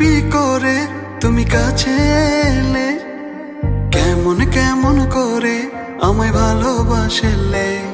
চুপি করে তুমি কাছে এলে। কেমন কেমন করে আমায় ভালোবাসলে?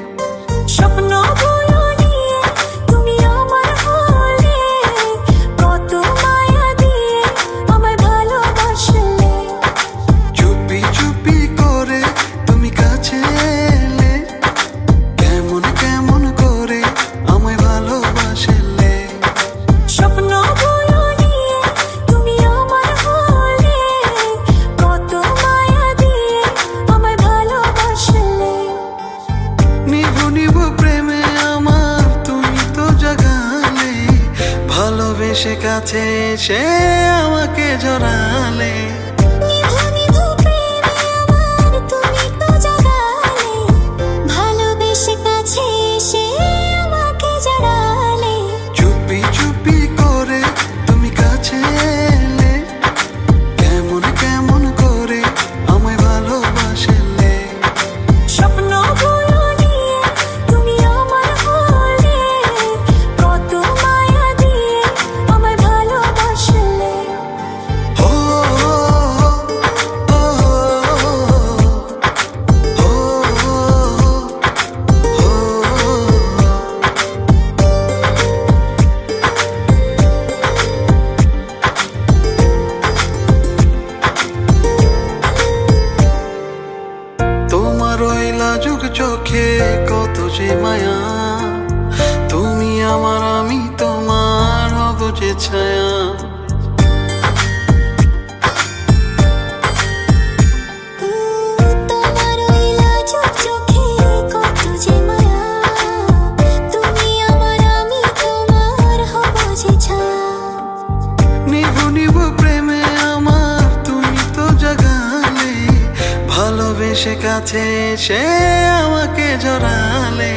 এসে কাছে সে আমাকে জড়ালে। রইলা লাজুক চোখে কত যে মায়া। তুমি আমার আমি তোমার হব যে ছায়া। এসে কাছে সে আমাকে জড়ালে।